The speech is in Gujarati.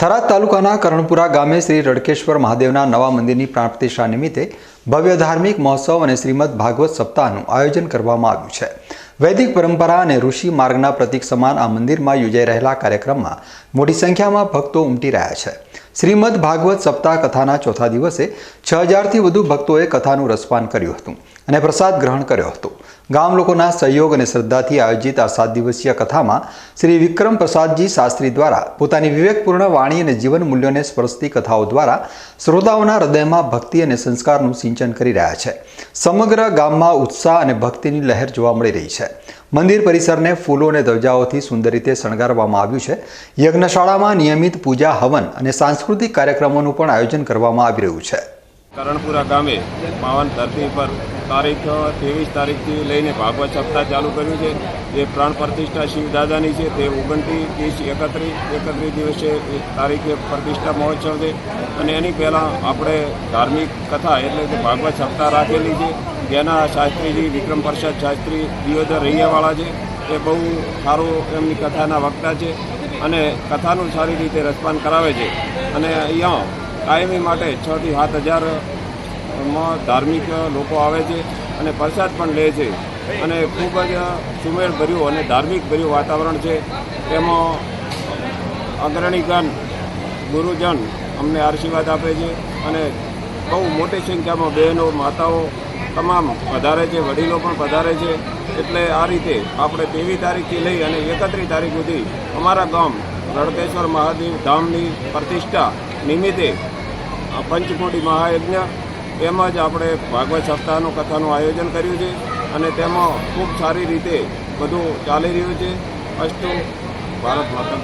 થરાદ તાલુકાના કરણપુરા ગામે શ્રી રડકેશ્વર મહાદેવના નવા મંદિરની પ્રાપ્તિશા નિમિત્તે ભવ્ય ધાર્મિક મહોત્સવ અને શ્રીમદ ભાગવત સપ્તાહનું આયોજન કરવામાં આવ્યું છે. વૈદિક પરંપરા અને ઋષિ માર્ગના પ્રતીક સમાન આ મંદિરમાં યોજાઈ રહેલા કાર્યક્રમમાં મોટી સંખ્યામાં ભક્તો ઉમટી રહ્યા છે. શ્રીમદ ભાગવત સપ્તાહ કથાના ચોથા દિવસે છ હજારથી વધુ ભક્તોએ કથાનું રસપાન કર્યું હતું. અને પ્રસાદ ગ્રહણ કર્યો હતો. ગામ લોકોના સહયોગ અને શ્રદ્ધાથી આયોજિત આ સાત દિવસીય કથામાં શ્રી વિક્રમ પ્રસાદજી શાસ્ત્રી દ્વારા પોતાની વિવેકપૂર્ણ વાણી અને જીવન મૂલ્યોને સ્પર્શતી કથાઓ દ્વારા શ્રોતાઓના હૃદયમાં ભક્તિ અને સંસ્કારનું સિંચન કરી રહ્યા છે. સમગ્ર ગામમાં ઉત્સાહ અને ભક્તિની લહેર જોવા મળી રહી છે. મંદિર પરિસરને ફૂલો અને ધ્વજાઓથી સુંદર રીતે શણગારવામાં આવ્યું છે. યજ્ઞશાળામાં નિયમિત પૂજા, હવન અને સાંસ્કૃતિક કાર્યક્રમોનું પણ આયોજન કરવામાં આવી રહ્યું છે. કરણપુરા ગામે પાવન ધરતી પર તારીખ ત્રેવીસ તારીખથી લઈને ભાગવત સપ્તાહ ચાલુ કર્યું છે. જે પ્રાણ પ્રતિષ્ઠા શિવદાદાની છે, તે ઓગણત્રીસ, ત્રીસ, એકત્રીસ એકત્રીસ દિવસે તારીખે પ્રતિષ્ઠા મહોત્સવ છે. અને એની પહેલાં આપણે ધાર્મિક કથા એટલે કે ભાગવત સપ્તાહ રાખેલી છે. જેના શાસ્ત્રીજી વિક્રમ પ્રસાદ શાસ્ત્રી, દિયોદર રૈયાવાળા છે. એ બહુ સારું એમની કથાના વક્તા છે અને કથાનું સારી રીતે રસપાન કરાવે છે. અને અહીંયા કાયમી માટે છ થી સાત હજાર માં ધાર્મિક લોકો આવે છે અને પ્રસાદ પણ લે છે. અને ખૂબ જ સુમેળભર્યું અને ધાર્મિક ભર્યું વાતાવરણ છે. તેમાં અગ્રણીગણ, ગુરુજન અમને આશીર્વાદ આપે છે અને બહુ મોટી સંખ્યામાં બહેનો, માતાઓ તમામ પધારે છે, વડીલો પણ પધારે છે. એટલે આ રીતે આપણે તેવી તારીખથી લઈ અને એકત્રીસ તારીખ સુધી અમારા ગામ રડતેશ્વર મહાદેવ ધામની પ્રતિષ્ઠા નિમિત્તે પંચકોટી મહાયજ્ઞ તેમજ આપણે ભાગવત સપ્તાહનું કથાનું આયોજન કર્યું છે અને તેમાં ખૂબ સારી રીતે બધું ચાલી રહ્યું છે. અસ્તુ ભારત માતા